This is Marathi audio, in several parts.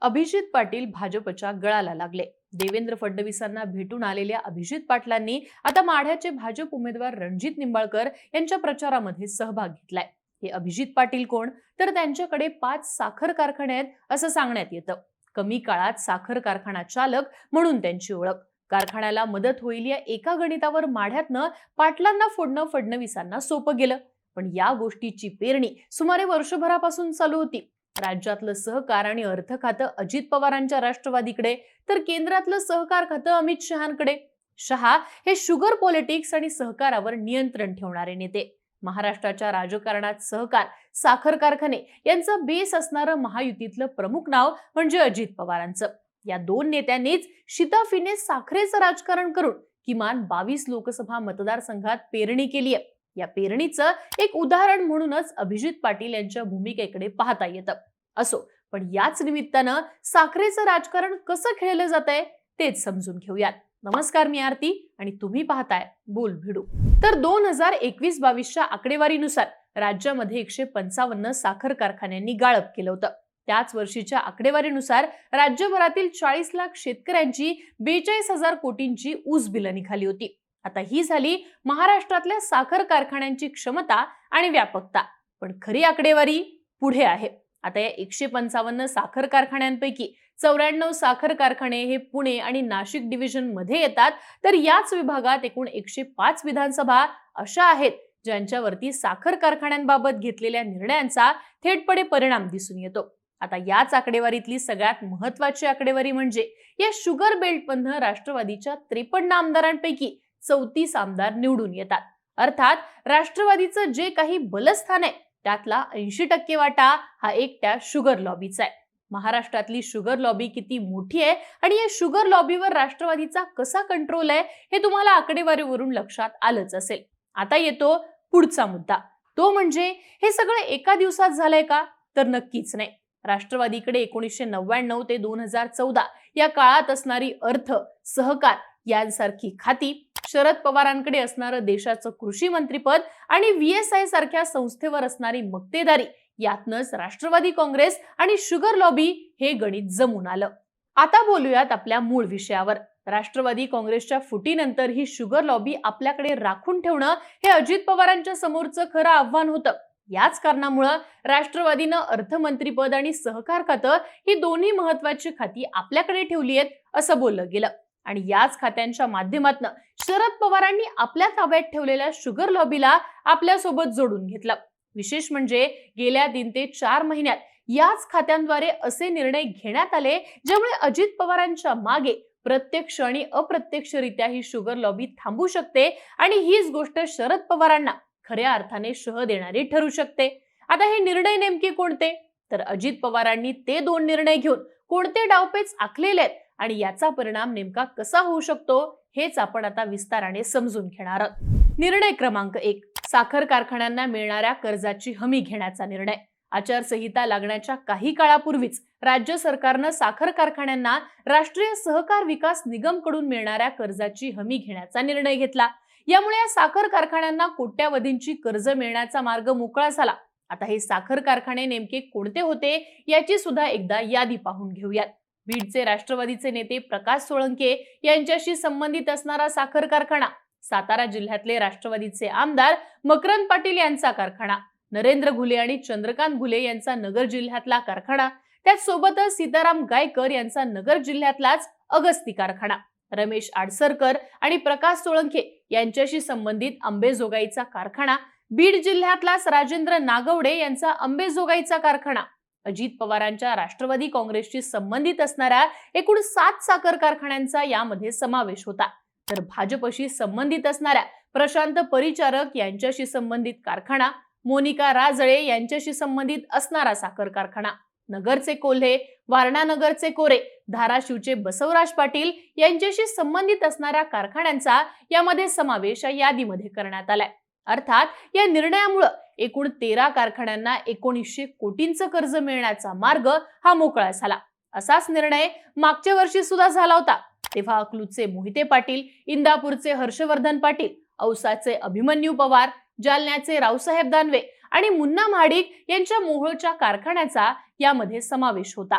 अभिजित पाटील भाजपच्या गळाला लागले. देवेंद्र फडणवीसांना भेटून आलेल्या अभिजित पाटलांनी आता माढ्याचे भाजप उमेदवार रणजित निंबाळकर यांच्या प्रचारामध्ये सहभाग घेतलाय. हे अभिजित पाटील कोण? तर त्यांच्याकडे पाच साखर कारखाने आहेत असं सांगण्यात येतं. कमी काळात साखर कारखाना चालक म्हणून त्यांची ओळख. कारखान्याला मदत होईल या एका गणितावर माढ्यातनं पाटलांना फोडणं फडणवीसांना सोपं गेलं. पण या गोष्टीची पेरणी सुमारे वर्षभरापासून चालू होती. राज्यातलं सहकार आणि अर्थ खातं अजित पवारांच्या राष्ट्रवादीकडे तर केंद्रातलं सहकार खातं अमित शहांकडे. शहा हे शुगर पॉलिटिक्स आणि सहकारावर नियंत्रण ठेवणारे नेते. महाराष्ट्राच्या राजकारणात सहकार साखर कारखाने यांचा बेस असणारं महायुतीतलं प्रमुख नाव म्हणजे अजित पवारांचं. या दोन नेत्यांनीच शिताफीने साखरेचं राजकारण करून किमान बावीस लोकसभा मतदारसंघात पेरणी केली आहे. या पेरणीचं एक उदाहरण म्हणूनच अभिजित पाटील यांच्या भूमिकेकडे पाहता येतं. असो. पण याच निमित्तानं साखरेचं राजकारण कसं खेळलं जात आहे तेच समजून घेऊयात. नमस्कार मी आरती आणि तुम्ही पाहताय बोल भिडू. तर दोन हजार एकवीस बावीसच्या आकडेवारीनुसार राज्यामध्ये एकशे पंचावन्न साखर कारखान्यांनी गाळप केलं होतं. त्याच वर्षीच्या आकडेवारीनुसार राज्यभरातील चाळीस लाख शेतकऱ्यांची बेचाळीस हजार कोटींची ऊस बिलं निघाली होती. आता ही झाली महाराष्ट्रातल्या साखर कारखान्यांची क्षमता आणि व्यापकता. पण खरी आकडेवारी पुढे आहे. आता या एकशे पंचावन्न साखर कारखान्यांपैकी चौऱ्याण्णव साखर कारखाने हे पुणे आणि नाशिक डिव्हिजनमध्ये येतात. तर याच विभागात एकूण एकशे पाच विधानसभा अशा आहेत ज्यांच्यावरती साखर कारखान्यांबाबत घेतलेल्या निर्णयांचा थेटपणे परिणाम दिसून येतो. आता याच आकडेवारीतली सगळ्यात महत्वाची आकडेवारी म्हणजे या शुगर बेल्टमधनं राष्ट्रवादीच्या त्रेपन्न आमदारांपैकी चौतीस आमदार निवडून येतात. अर्थात राष्ट्रवादीचं जे काही बलस्थान आहे त्यातला ऐंशी टक्के वाटा हा एकट्या शुगर लॉबीचा आहे. महाराष्ट्रातली शुगर लॉबी किती मोठी आहे आणि या शुगर लॉबीवर राष्ट्रवादीचा कसा कंट्रोल आहे हे तुम्हाला आकडेवारीवरून लक्षात आलंच असेल. आता येतो पुढचा मुद्दा. तो म्हणजे हे सगळं एका दिवसात झालंय का? तर नक्कीच नाही. राष्ट्रवादीकडे एकोणीसशे नव्याण्णव ते दोन हजार चौदा या काळात असणारी अर्थ सहकार यांसारखी खाती शरद पवारांकडे असणारं देशाचं कृषी मंत्रीपद आणि व्ही एस आय सारख्या संस्थेवर असणारी मक्तेदारी यातनच राष्ट्रवादी काँग्रेस आणि शुगर लॉबी हे गणित जमून आलं. आता बोलूयात आपल्या मूळ विषयावर. राष्ट्रवादी काँग्रेसच्या फुटीनंतर ही शुगर लॉबी आपल्याकडे राखून ठेवणं हे अजित पवारांच्या समोरचं खरं आव्हान होतं. याच कारणामुळं राष्ट्रवादीनं अर्थमंत्रीपद आणि सहकार खातं ही दोन्ही महत्वाची खाती आपल्याकडे ठेवली आहेत असं बोललं गेलं. आणि याच खात्यांच्या माध्यमातून शरद पवारांनी आपल्या ताब्यात ठेवलेल्या शुगर लॉबीला आपल्यासोबत जोडून घेतलं. विशेष म्हणजे गेल्या तीन ते चार महिन्यात याच खात्यांद्वारे असे निर्णय घेण्यात आले ज्यामुळे अजित पवारांच्या मागे प्रत्यक्ष आणि अप्रत्यक्षरित्या ही शुगर लॉबी थांबू शकते आणि हीच गोष्ट शरद पवारांना खऱ्या अर्थाने शह देणारी ठरू शकते. आता हे निर्णय नेमके कोणते? तर अजित पवारांनी ते दोन निर्णय घेऊन कोणते डावपेच आखलेले आहेत? आणि याचा परिणाम नेमका कसा होऊ शकतो हेच आपण आता विस्ताराने समजून घेणार आहोत. निर्णय क्रमांक एक साखर कारखान्यांना मिळणाऱ्या कर्जाची हमी घेण्याचा निर्णय. आचारसंहिता लागण्याच्या काही काळापूर्वीच राज्य सरकारनं साखर कारखान्यांना राष्ट्रीय सहकार विकास निगमकडून मिळणाऱ्या कर्जाची हमी घेण्याचा निर्णय घेतला. यामुळे या साखर कारखान्यांना कोट्यावधींची कर्ज मिळण्याचा मार्ग मोकळा झाला. आता हे साखर कारखाने नेमके कोणते होते याची सुद्धा एकदा यादी पाहून घेऊयात. बीडचे राष्ट्रवादीचे नेते प्रकाश सोळंके यांच्याशी संबंधित असणारा साखर कारखाना सातारा जिल्ह्यातले राष्ट्रवादीचे आमदार मकरंद पाटील यांचा कारखाना नरेंद्र घुले आणि चंद्रकांत घुले यांचा नगर जिल्ह्यातला कारखाना त्याच सोबतच सीताराम गायकर यांचा नगर जिल्ह्यातलाच अगस्ती कारखाना रमेश आडसरकर आणि प्रकाश सोळंके यांच्याशी संबंधित अंबेजोगाईचा कारखाना बीड जिल्ह्यातलाच राजेंद्र नागवडे यांचा अंबेजोगाईचा कारखाना अजित पवारांच्या राष्ट्रवादी काँग्रेसशी संबंधित असणाऱ्या एकूण सात साखर कारखान्यांचा यामध्ये समावेश होता. तर भाजपशी संबंधित असणाऱ्या प्रशांत परिचारक यांच्याशी संबंधित कारखाना मोनिका राजळे यांच्याशी संबंधित असणारा साखर कारखाना नगरचे कोल्हे वारणानगरचे कोरे धाराशिवचे बसवराज पाटील यांच्याशी संबंधित असणाऱ्या कारखान्यांचा यामध्ये समावेश या यादीमध्ये करण्यात आलाय. अर्थात या निर्णयामुळं एकूण तेरा कारखान्यांना एकोणीसशे कोटींचं कर्ज मिळण्याचा मार्ग हा मोकळा झाला. असाच निर्णय मागच्या वर्षी सुद्धा झाला होता. तेव्हा अकलूजचे मोहिते पाटील इंदापूरचे हर्षवर्धन पाटील औसाचे अभिमन्यू पवार जालन्याचे रावसाहेब दानवे आणि मुन्ना महाडिक यांच्या मोहोळच्या कारखान्याचा यामध्ये समावेश होता.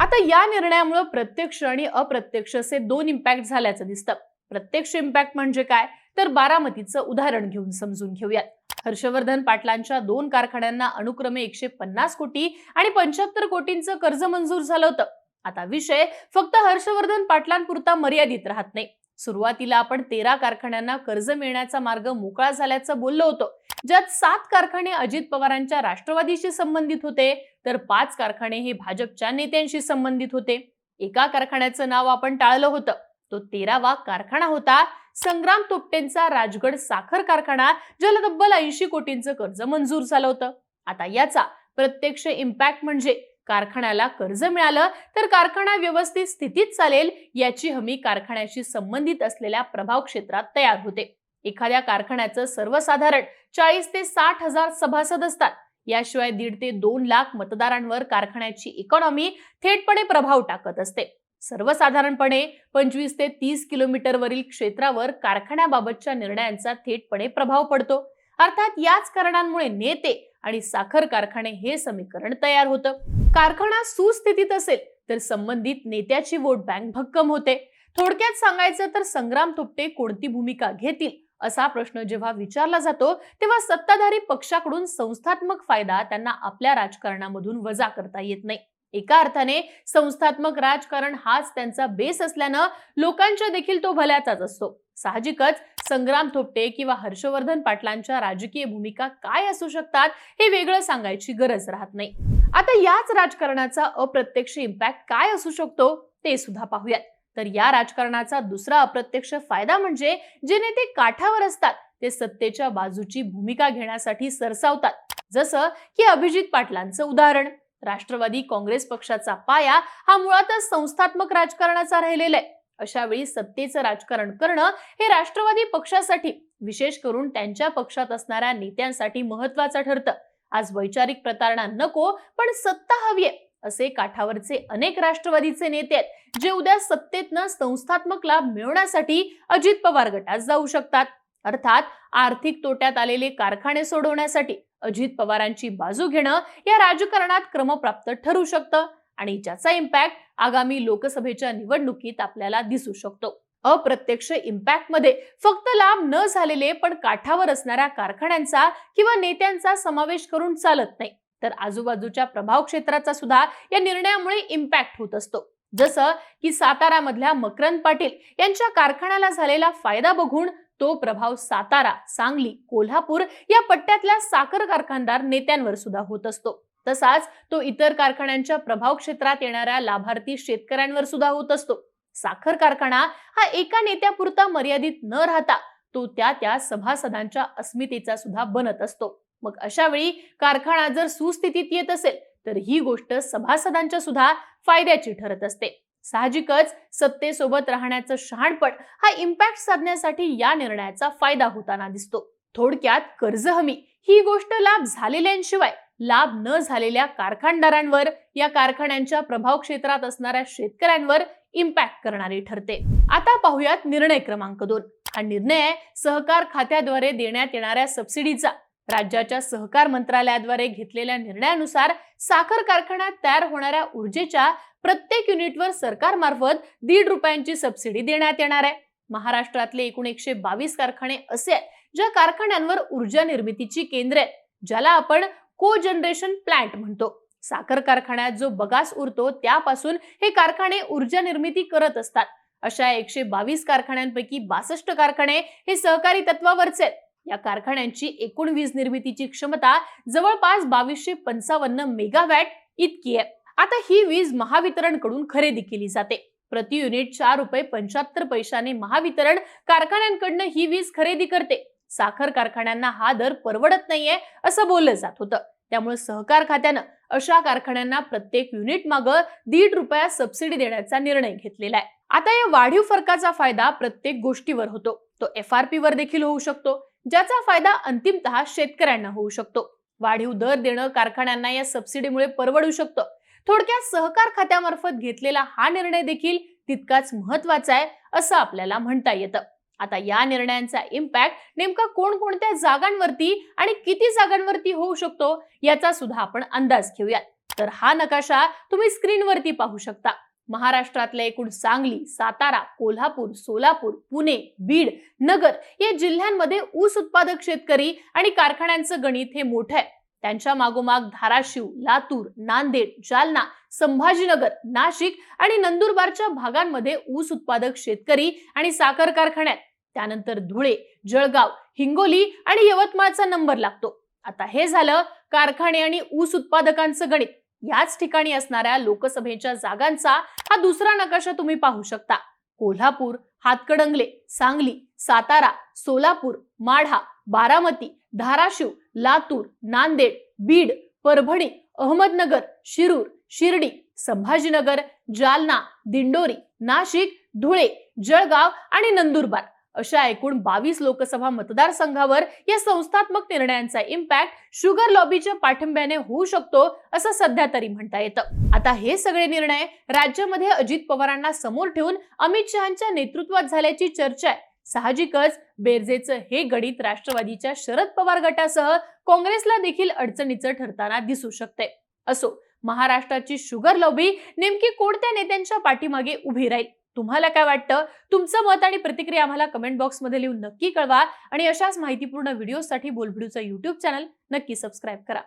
आता या निर्णयामुळे प्रत्यक्ष आणि अप्रत्यक्ष असे दोन इम्पॅक्ट झाल्याचं दिसतं. प्रत्यक्ष इम्पॅक्ट म्हणजे काय? तर बारामतीचं उदाहरण घेऊन समजून घेऊयात. हर्षवर्धन पाटलांच्या दोन कारखान्यांना अनुक्रमे एकशे पन्नास कोटी आणि पंच्याहत्तर कोटींचं कर्ज मंजूर झालं होतं. आता विषय फक्त हर्षवर्धन पाटलांपुरता मर्यादित राहत नाही. सुरुवातीला आपण तेरा कारखान्यांना कर्ज मिळण्याचा मार्ग मोकळा झाल्याचं बोललो होतो. ज्यात सात कारखाने अजित पवारांच्या राष्ट्रवादीशी संबंधित होते तर पाच कारखाने हे भाजपच्या नेत्यांशी संबंधित होते. एका कारखान्याचं नाव आपण टाळलं होतं. तो तेरावा कारखाना होता. संग्राम तोपटेंचा राजगड साखर कारखाना ज्याला तब्बल ऐंशी कोटींचं कर्ज मंजूर झालं होतं. आता याचा प्रत्यक्ष इम्पॅक्ट म्हणजे कारखान्याला कर्ज मिळालं तर कारखाना व्यवस्थित स्थितीत चालेल याची हमी कारखान्याशी संबंधित असलेल्या प्रभाव क्षेत्रात तयार होते. एखाद्या कारखान्याचं सर्वसाधारण चाळीस ते साठ हजार सभासद असतात. याशिवाय दीड ते दोन लाख मतदारांवर कारखान्याची इकॉनॉमी थेटपणे प्रभाव टाकत असते. सर्वसाधारणपणे पंचवीस ते तीस किलोमीटरवरील क्षेत्रावर कारखान्याबाबतच्या निर्णयांचा थेटपणे प्रभाव पडतो. अर्थात याच कारणांमुळे नेते आणि साखर कारखाने हे समीकरण तयार होतं. कारखाना सुस्थितीत असेल तर संबंधित नेत्याची वोट बँक भक्कम होते. थोडक्यात सांगायचं तर संग्राम तुपटे कोणती भूमिका घेतील असा प्रश्न जेव्हा विचारला जातो तेव्हा सत्ताधारी पक्षाकडून संस्थात्मक फायदा त्यांना आपल्या राजकारणामधून वजा करता येत नाही. एका अर्थाने संस्थात्मक राजकारण हाच त्यांचा बेस असल्यानं लोकांच्या देखील तो भल्याचाच असतो. साहजिकच संग्राम थोपटे किंवा हर्षवर्धन पाटलांच्या राजकीय भूमिका काय असू शकतात हे वेगळं सांगायची गरज राहत नाही. आता याच राजकारणाचा अप्रत्यक्ष इम्पॅक्ट काय असू शकतो ते सुद्धा पाहूयात. तर या राजकारणाचा दुसरा अप्रत्यक्ष फायदा म्हणजे जे नेते काठावर असतात ते सत्तेच्या बाजूची भूमिका घेण्यासाठी सरसावतात. जसं की अभिजित पाटलांचं उदाहरण. राष्ट्रवादी काँग्रेस पक्षाचा पाया हा मुळातच संस्थात्मक राजकारणाचा राहिलेला आहे. अशा वेळी सत्तेचं राजकारण करणं हे राष्ट्रवादी पक्षासाठी विशेष करून त्यांच्या पक्षात असणाऱ्या नेत्यांसाठी महत्वाचं ठरतं. आज वैचारिक प्रतारणा नको पण सत्ता हवी आहे असे काठावरचे अनेक राष्ट्रवादीचे नेते आहेत जे उद्या सत्तेतनं संस्थात्मक लाभ मिळवण्यासाठी अजित पवार गटात जाऊ शकतात. अर्थात आर्थिक तोट्यात आलेले कारखाने सोडवण्यासाठी अजित पवारांची बाजू घेणं या राजकारणात क्रमप्राप्त ठरू शकतं आणि ज्याचा इम्पॅक्ट आगामी लोकसभेच्या निवडणुकीत आपल्याला दिसू शकतो. अप्रत्यक्ष इम्पॅक्टमध्ये फक्त लाभ न झालेले पण काठावर असणाऱ्या कारखान्यांचा किंवा नेत्यांचा समावेश करून चालत नाही. तर आजूबाजूच्या प्रभाव क्षेत्राचा सुद्धा या निर्णयामुळे इम्पॅक्ट होत असतो. जसं की सातारामधल्या मकरंद पाटील यांच्या कारखान्याला झालेला फायदा बघून तो प्रभाव सातारा सांगली कोल्हापूर या पट्ट्यातल्या साखर कारखानदार नेत्यांवर सुद्धा होत असतो. तसाच तो इतर कारखान्यांच्या प्रभाव क्षेत्रात येणाऱ्या लाभार्थी शेतकऱ्यांवर सुद्धा होत असतो. साखर कारखाना हा एका नेत्यापुरता मर्यादित न राहता तो त्या त्या सभासदांच्या अस्मितेचा सुद्धा बनत असतो. मग अशा वेळी कारखाना जर सुस्थितीत येत असेल तर ही गोष्ट सभासदांच्या सुद्धा फायद्याची ठरत असते. साहजिकच सत्तेसोबत राहण्याचं शहाणपण हा इम्पॅक्ट साधण्यासाठी या निर्णयाचा फायदा होताना दिसतो. थोडक्यात कर्ज हमी ही गोष्ट लाभ झालेल्यांशिवाय लाभ न झालेल्या कारखानदारांवर या कारखान्यांच्या प्रभाव क्षेत्रात असणाऱ्या शेतकऱ्यांवर इम्पॅक्ट करणारी ठरते. आता पाहूयात निर्णय क्रमांक दोन. हा निर्णय आहे सहकार खात्याद्वारे देण्यात येणाऱ्या सबसिडीचा राज्याच्या सहकार मंत्रालयाद्वारे घेतलेल्या निर्णयानुसार साखर कारखान्यात तयार होणाऱ्या ऊर्जेच्या प्रत्येक युनिटवर सरकारमार्फत दीड रुपयांची सबसिडी देण्यात येणार आहे. महाराष्ट्रातले एकूण एकशे बावीस कारखाने असे आहेत ज्या कारखान्यांवर ऊर्जा निर्मितीची केंद्र आहेत ज्याला आपण को जनरेशन प्लांट म्हणतो. साखर कारखान्यात जो बगास उरतो त्यापासून हे कारखाने ऊर्जा निर्मिती करत असतात. अशा एकशे बावीस कारखान्यांपैकी बासष्ट कारखाने हे सहकारी तत्वावरचे आहेत. या कारखान्यांची एकूण वीज निर्मितीची क्षमता जवळपास बावीसशे पंचावन्न मेगावॅट इतकी आहे. आता ही वीज महावितरणकडून खरेदी केली जाते. प्रति युनिट चार रुपये पंच्याहत्तर पैशाने महावितरण कारखान्यांकडनं ही वीज खरेदी करते. साखर कारखान्यांना हा दर परवडत नाहीये असं बोललं जात होतं. त्यामुळे सहकार खात्यानं अशा कारखान्यांना प्रत्येक युनिट माग दीड रुपया सबसिडी देण्याचा निर्णय घेतलेला आहे आता या वाढीव फरकाचा फायदा प्रत्येक गोष्टीवर होतो. तो एफ आर पी वर देखील होऊ शकतो ज्याचा फायदा अंतिमतः शेतकऱ्यांना होऊ शकतो. वाढीव दर देणं कारखान्यांना या सबसिडीमुळे परवडू शकतं. थोडक्यात सहकार खात्यामार्फत घेतलेला हा निर्णय देखील तितकाच महत्त्वाचा आहे असं आपल्याला म्हणता येतं. आता या निर्णयांचा इम्पॅक्ट नेमका कोणकोणत्या जागांवरती आणि किती जागांवरती होऊ शकतो याचा सुद्धा आपण अंदाज घेऊयात. तर हा नकाशा तुम्ही स्क्रीनवरती पाहू शकता. महाराष्ट्रातल्या एकूण सांगली सातारा कोल्हापूर सोलापूर पुणे बीड नगर या जिल्ह्यांमध्ये ऊस उत्पादक शेतकरी आणि कारखान्यांचं गणित हे मोठं आहे. त्यांच्या मागोमाग धाराशिव लातूर नांदेड जालना संभाजीनगर नाशिक आणि नंदुरबारच्या भागांमध्ये ऊस उत्पादक शेतकरी आणि साखर कारखान्यात त्यानंतर धुळे जळगाव हिंगोली आणि यवतमाळचा नंबर लागतो. आता हे झालं कारखाने आणि ऊस उत्पादकांचं गणित. याच ठिकाणी असणाऱ्या लोकसभेच्या जागांचा हा दुसरा नकाशा तुम्ही पाहू शकता. कोल्हापूर हातकडंगले सांगली सातारा सोलापूर माढा बारामती धाराशिव लातूर नांदेड बीड परभणी अहमदनगर शिरूर शिर्डी संभाजीनगर जालना दिंडोरी नाशिक धुळे जळगाव आणि नंदुरबार. अशा एकूण बावीस लोकसभा मतदारसंघावर या संस्थात्मक निर्णयांचा इम्पॅक्ट शुगर लॉबीच्या पाठिंब्याने होऊ शकतो असं सध्या तरी म्हणता येतं. आता हे सगळे निर्णय राज्यामध्ये अजित पवारांना समोर ठेवून अमित शहाच्या नेतृत्वात झाल्याची चर्चा आहे. साहजिकच बेरजेचं हे गणित राष्ट्रवादीच्या शरद पवार गटासह काँग्रेसला देखील अडचणीचं ठरताना दिसू शकते. असो महाराष्ट्राची शुगर लॉबी नेमकी कोणत्या नेत्यांच्या पाठीमागे उभी राहील? तुम्हाला काय वाटतं? तुमचं मत आणि प्रतिक्रिया आम्हाला कमेंट बॉक्समध्ये लिहून नक्की कळवा आणि अशाच माहितीपूर्ण व्हिडिओसाठी बोलभिडूचं युट्यूब चॅनल नक्की सबस्क्राईब करा.